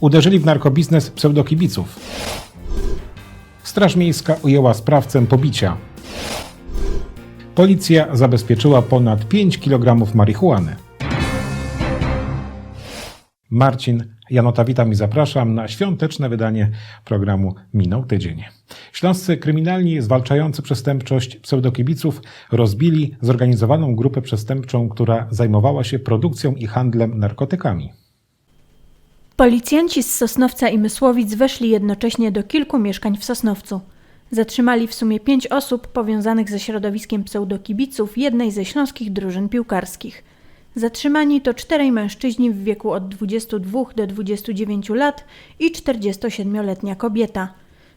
Uderzyli w narkobiznes pseudokibiców. Straż Miejska ujęła sprawcę pobicia. Policja zabezpieczyła ponad 5 kg marihuany. Marcin Janota, witam i zapraszam na świąteczne wydanie programu Minął Tydzień. Śląscy kryminalni zwalczający przestępczość pseudokibiców rozbili zorganizowaną grupę przestępczą, która zajmowała się produkcją i handlem narkotykami. Policjanci z Sosnowca i Mysłowic weszli jednocześnie do kilku mieszkań w Sosnowcu. Zatrzymali w sumie pięć osób powiązanych ze środowiskiem pseudokibiców jednej ze śląskich drużyn piłkarskich. Zatrzymani to czterej mężczyźni w wieku od 22 do 29 lat i 47-letnia kobieta.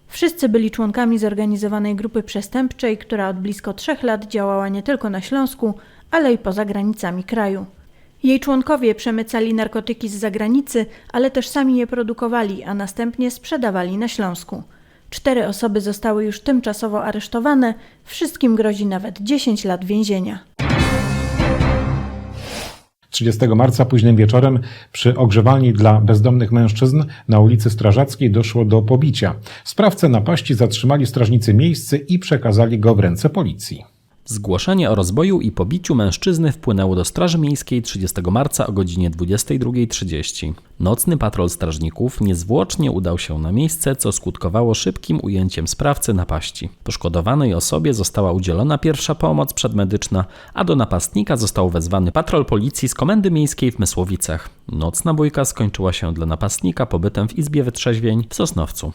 Wszyscy byli członkami zorganizowanej grupy przestępczej, która od blisko trzech lat działała nie tylko na Śląsku, ale i poza granicami kraju. Jej członkowie przemycali narkotyki z zagranicy, ale też sami je produkowali, a następnie sprzedawali na Śląsku. Cztery osoby zostały już tymczasowo aresztowane, wszystkim grozi nawet 10 lat więzienia. 30 marca późnym wieczorem przy ogrzewalni dla bezdomnych mężczyzn na ulicy Strażackiej doszło do pobicia. Sprawcę napaści zatrzymali strażnicy miejscy i przekazali go w ręce policji. Zgłoszenie o rozboju i pobiciu mężczyzny wpłynęło do Straży Miejskiej 30 marca o godzinie 22.30. Nocny patrol strażników niezwłocznie udał się na miejsce, co skutkowało szybkim ujęciem sprawcy napaści. Poszkodowanej osobie została udzielona pierwsza pomoc przedmedyczna, a do napastnika został wezwany patrol policji z Komendy Miejskiej w Mysłowicach. Nocna bójka skończyła się dla napastnika pobytem w Izbie Wytrzeźwień w Sosnowcu.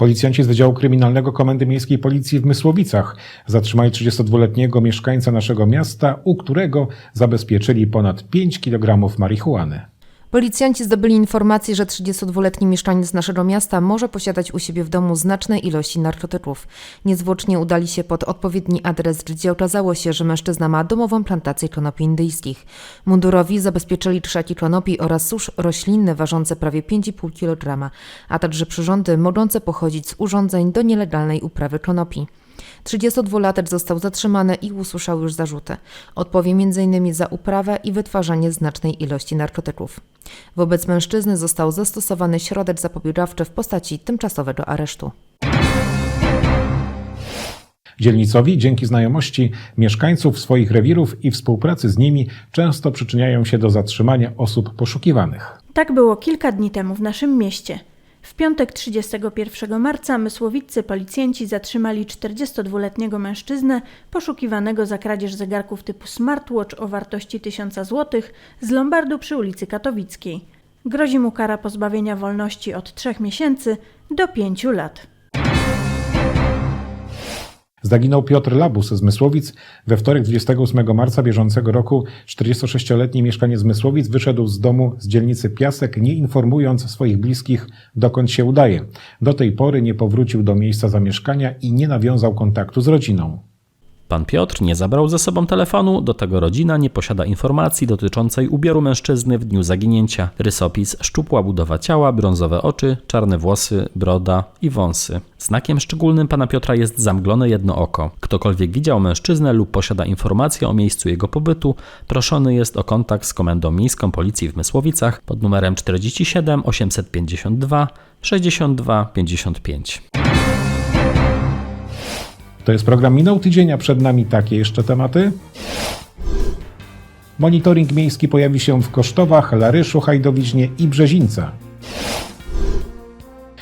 Policjanci z Wydziału Kryminalnego Komendy Miejskiej Policji w Mysłowicach zatrzymali 32-letniego mieszkańca naszego miasta, u którego zabezpieczyli ponad 5 kg marihuany. Policjanci zdobyli informację, że 32-letni mieszkaniec naszego miasta może posiadać u siebie w domu znaczne ilości narkotyków. Niezwłocznie udali się pod odpowiedni adres, gdzie okazało się, że mężczyzna ma domową plantację konopi indyjskich. Mundurowi zabezpieczyli trzaki konopi oraz susz roślinny ważące prawie 5,5 kg, a także przyrządy mogące pochodzić z urządzeń do nielegalnej uprawy konopi. 32-latek został zatrzymany i usłyszał już zarzuty. Odpowie m.in. za uprawę i wytwarzanie znacznej ilości narkotyków. Wobec mężczyzny został zastosowany środek zapobiegawczy w postaci tymczasowego aresztu. Dzielnicowi dzięki znajomości mieszkańców swoich rewirów i współpracy z nimi często przyczyniają się do zatrzymania osób poszukiwanych. Tak było kilka dni temu w naszym mieście. W piątek 31 marca mysłowiccy policjanci zatrzymali 42-letniego mężczyznę poszukiwanego za kradzież zegarków typu smartwatch o wartości 1000 zł z Lombardu przy ulicy Katowickiej. Grozi mu kara pozbawienia wolności od 3 miesięcy do 5 lat. Zaginął Piotr Labus z Mysłowic. We wtorek 28 marca bieżącego roku 46-letni mieszkaniec Mysłowic wyszedł z domu z dzielnicy Piasek, nie informując swoich bliskich, dokąd się udaje. Do tej pory nie powrócił do miejsca zamieszkania i nie nawiązał kontaktu z rodziną. Pan Piotr nie zabrał ze sobą telefonu, do tego rodzina nie posiada informacji dotyczącej ubioru mężczyzny w dniu zaginięcia. Rysopis, szczupła budowa ciała, brązowe oczy, czarne włosy, broda i wąsy. Znakiem szczególnym pana Piotra jest zamglone jedno oko. Ktokolwiek widział mężczyznę lub posiada informację o miejscu jego pobytu, proszony jest o kontakt z Komendą Miejską Policji w Mysłowicach pod numerem 47 852 62 55. To jest program Minął Tydzień, a przed nami takie jeszcze tematy. Monitoring miejski pojawi się w Kosztowach, Laryszu, Hajdowiźnie i Brzezińce.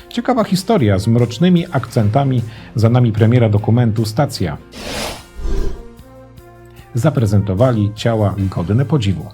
Ciekawa historia z mrocznymi akcentami za nami premiera dokumentu Stacja. Zaprezentowali ciała godne podziwu.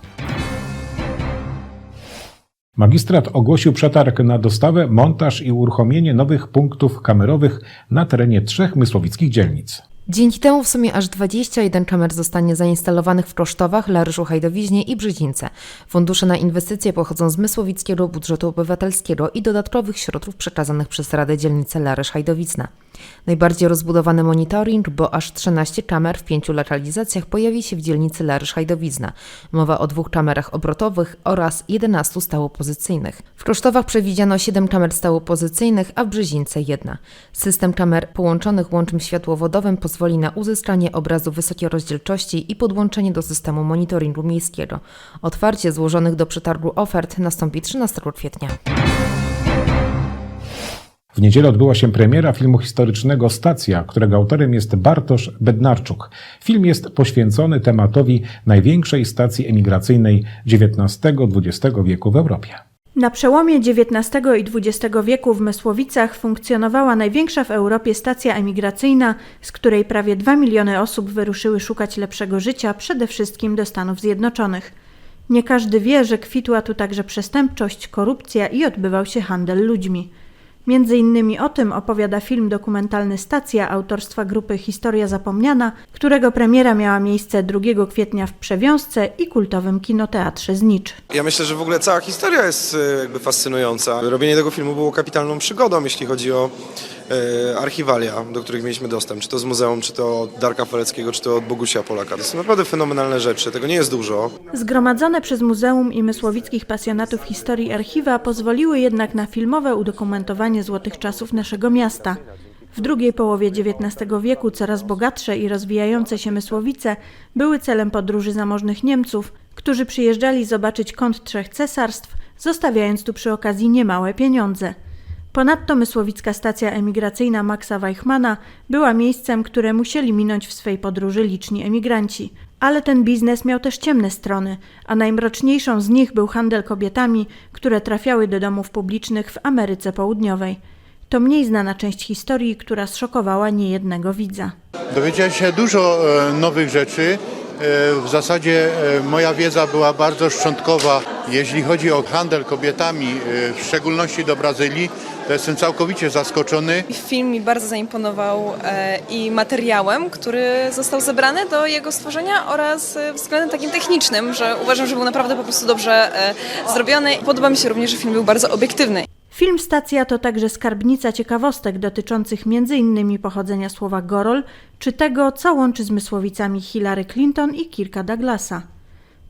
Magistrat ogłosił przetarg na dostawę, montaż i uruchomienie nowych punktów kamerowych na terenie trzech mysłowickich dzielnic. Dzięki temu w sumie aż 21 kamer zostanie zainstalowanych w Kosztowach, Laryszu Hajdowiźnie i Brzezińce. Fundusze na inwestycje pochodzą z Mysłowickiego Budżetu Obywatelskiego i dodatkowych środków przekazanych przez Radę Dzielnicy Larysz Hajdowicna. Najbardziej rozbudowany monitoring, bo aż 13 kamer w pięciu lokalizacjach pojawi się w dzielnicy Larysz Hajdowizna. Mowa o dwóch kamerach obrotowych oraz 11 stałopozycyjnych. W Kosztowach przewidziano 7 kamer stałopozycyjnych, a w Brzezińce jedna. System kamer połączonych łączem światłowodowym pozwala pozwoli na uzyskanie obrazu wysokiej rozdzielczości i podłączenie do systemu monitoringu miejskiego. Otwarcie złożonych do przetargu ofert nastąpi 13 kwietnia. W niedzielę odbyła się premiera filmu historycznego Stacja, którego autorem jest Bartosz Bednarczuk. Film jest poświęcony tematowi największej stacji emigracyjnej XIX-XX wieku w Europie. Na przełomie XIX i XX wieku w Mysłowicach funkcjonowała największa w Europie stacja emigracyjna, z której prawie 2 miliony osób wyruszyły szukać lepszego życia, przede wszystkim do Stanów Zjednoczonych. Nie każdy wie, że kwitła tu także przestępczość, korupcja i odbywał się handel ludźmi. Między innymi o tym opowiada film dokumentalny Stacja autorstwa grupy Historia Zapomniana, którego premiera miała miejsce 2 kwietnia w Przewiązce i kultowym kinoteatrze Znicz. Ja myślę, że w ogóle cała historia jest e, jakby fascynująca. Robienie tego filmu było kapitalną przygodą, jeśli chodzi o archiwalia, do których mieliśmy dostęp. Czy to z muzeum, czy to od Darka Feleckiego, czy to od Bogusia Polaka. To są naprawdę fenomenalne rzeczy, tego nie jest dużo. Zgromadzone przez Muzeum i Mysłowickich Pasjonatów Historii archiwa pozwoliły jednak na filmowe udokumentowanie złotych czasów naszego miasta. W drugiej połowie XIX wieku coraz bogatsze i rozwijające się Mysłowice były celem podróży zamożnych Niemców, którzy przyjeżdżali zobaczyć kąt trzech cesarstw, zostawiając tu przy okazji niemałe pieniądze. Ponadto mysłowicka stacja emigracyjna Maxa Weichmana była miejscem, które musieli minąć w swej podróży liczni emigranci. Ale ten biznes miał też ciemne strony, a najmroczniejszą z nich był handel kobietami, które trafiały do domów publicznych w Ameryce Południowej. To mniej znana część historii, która zszokowała niejednego widza. Dowiedziałem się dużo e, nowych rzeczy. E, W zasadzie e, moja wiedza była bardzo szczątkowa. Jeśli chodzi o handel kobietami, e, w szczególności do Brazylii, to jestem całkowicie zaskoczony. Film mi bardzo zaimponował i materiałem, który został zebrany do jego stworzenia oraz względem takim technicznym, że uważam, że był naprawdę po prostu dobrze zrobiony. Podoba mi się również, że film był bardzo obiektywny. Film Stacja to także skarbnica ciekawostek dotyczących m.in. pochodzenia słowa gorol, czy tego, co łączy z Mysłowicami Hillary Clinton i Kirka Douglasa.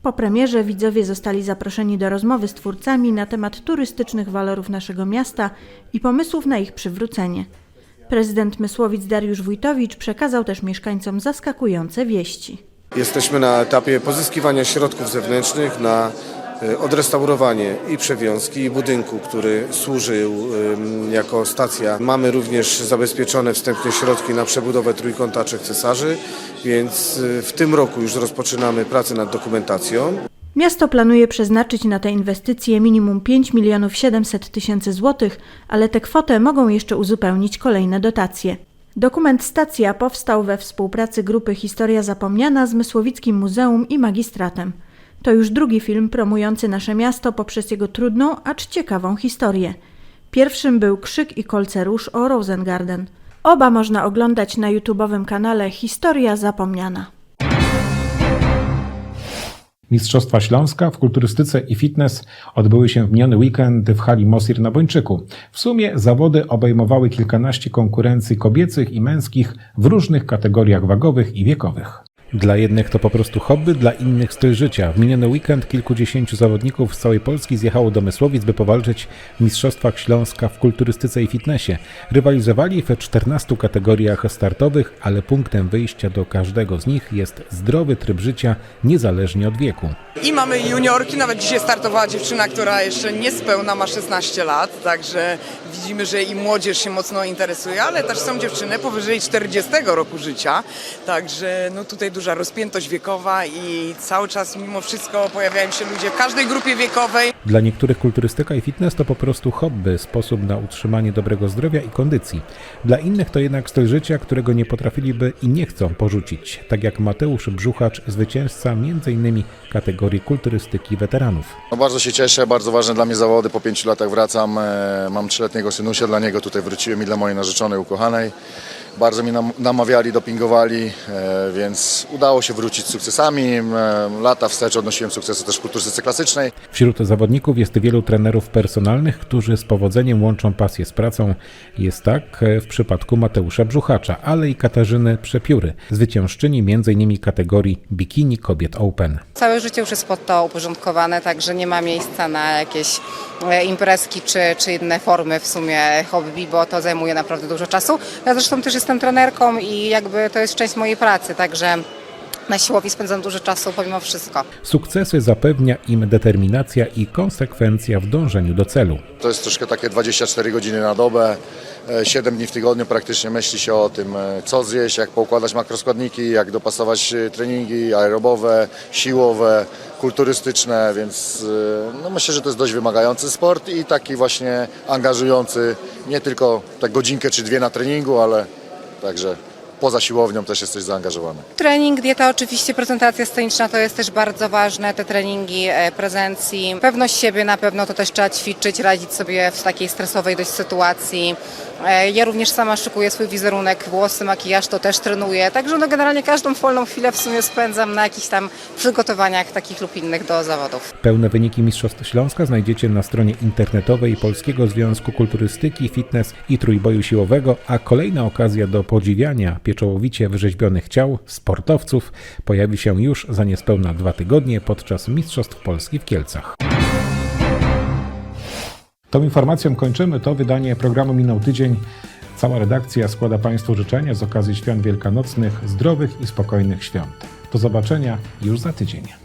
Po premierze widzowie zostali zaproszeni do rozmowy z twórcami na temat turystycznych walorów naszego miasta i pomysłów na ich przywrócenie. Prezydent Mysłowic Dariusz Wójtowicz przekazał też mieszkańcom zaskakujące wieści. Jesteśmy na etapie pozyskiwania środków zewnętrznych na odrestaurowanie i przewiązki, i budynku, który służył jako stacja. Mamy również zabezpieczone wstępnie środki na przebudowę trójkąta Trzech Cesarzy, więc e, w tym roku już rozpoczynamy pracę nad dokumentacją. Miasto planuje przeznaczyć na te inwestycje minimum 5 milionów 700 tysięcy złotych, ale tę kwotę mogą jeszcze uzupełnić kolejne dotacje. Dokument Stacja powstał we współpracy grupy Historia Zapomniana z Mysłowickim Muzeum i Magistratem. To już drugi film promujący nasze miasto poprzez jego trudną, acz ciekawą historię. Pierwszym był Krzyk i Kolce Róż o Rosengarden. Oba można oglądać na YouTubowym kanale Historia Zapomniana. Mistrzostwa Śląska w kulturystyce i fitness odbyły się w miniony weekend w hali Mosir na Bończyku. W sumie zawody obejmowały kilkanaście konkurencji kobiecych i męskich w różnych kategoriach wagowych i wiekowych. Dla jednych to po prostu hobby, dla innych styl życia. W miniony weekend kilkudziesięciu zawodników z całej Polski zjechało do Mysłowic, by powalczyć w Mistrzostwach Śląska w kulturystyce i fitnessie. Rywalizowali we 14 kategoriach startowych, ale punktem wyjścia do każdego z nich jest zdrowy tryb życia niezależnie od wieku. I mamy juniorki, nawet dzisiaj startowała dziewczyna, która jeszcze niespełna ma 16 lat, także widzimy, że i młodzież się mocno interesuje, ale też są dziewczyny powyżej 40 roku życia, także no tutaj duża rozpiętość wiekowa i cały czas mimo wszystko pojawiają się ludzie w każdej grupie wiekowej. Dla niektórych kulturystyka i fitness to po prostu hobby, sposób na utrzymanie dobrego zdrowia i kondycji. Dla innych to jednak styl życia, którego nie potrafiliby i nie chcą porzucić, tak jak Mateusz Brzuchacz, zwycięzca m.in. kategorii kulturystyki weteranów. No bardzo się cieszę, bardzo ważne dla mnie zawody. Po pięciu latach wracam. E, Mam trzyletniego synusia, dla niego tutaj wróciłem i dla mojej narzeczonej ukochanej. Bardzo mi nam- namawiali, dopingowali, e, więc udało się wrócić z sukcesami. E, Lata wstecz odnosiłem sukcesy też w kulturystyce klasycznej. Wśród zawodników jest wielu trenerów personalnych, którzy z powodzeniem łączą pasję z pracą. Jest tak e, w przypadku Mateusza Brzuchacza, ale i Katarzyny Przepióry, zwyciężczyni m.in. kategorii Bikini Kobiet Open. Całe życie już jest pod to uporządkowane, także nie ma miejsca na jakieś imprezki czy, czy inne formy w sumie hobby, bo to zajmuje naprawdę dużo czasu. A zresztą też jest jestem trenerką i jakby to jest część mojej pracy, także na siłowni spędzam dużo czasu pomimo wszystko. Sukcesy zapewnia im determinacja i konsekwencja w dążeniu do celu. To jest troszkę takie 24 godziny na dobę, 7 dni w tygodniu praktycznie myśli się o tym, e, co zjeść, jak poukładać makroskładniki, jak dopasować e, treningi aerobowe, siłowe, kulturystyczne, więc e, no myślę, że to jest dość wymagający sport i taki właśnie angażujący nie tylko tak godzinkę czy dwie na treningu, ale także poza siłownią też jesteś zaangażowany. Trening, dieta oczywiście, prezentacja sceniczna to jest też bardzo ważne, te treningi e, prezencji. Pewność siebie na pewno to też trzeba ćwiczyć, radzić sobie w takiej stresowej dość sytuacji. E, Ja również sama szykuję swój wizerunek, włosy, makijaż to też trenuję, także no generalnie każdą wolną chwilę w sumie spędzam na jakichś tam przygotowaniach takich lub innych do zawodów. Pełne wyniki Mistrzostw Śląska znajdziecie na stronie internetowej Polskiego Związku Kulturystyki, Fitness i Trójboju Siłowego, a kolejna okazja do podziwiania pieczołowicie wyrzeźbionych ciał sportowców pojawi się już za niespełna dwa tygodnie podczas Mistrzostw Polski w Kielcach. Tą informacją kończymy to wydanie programu Minął Tydzień. Cała redakcja składa Państwu życzenia z okazji świąt wielkanocnych, zdrowych i spokojnych świąt. Do zobaczenia już za tydzień.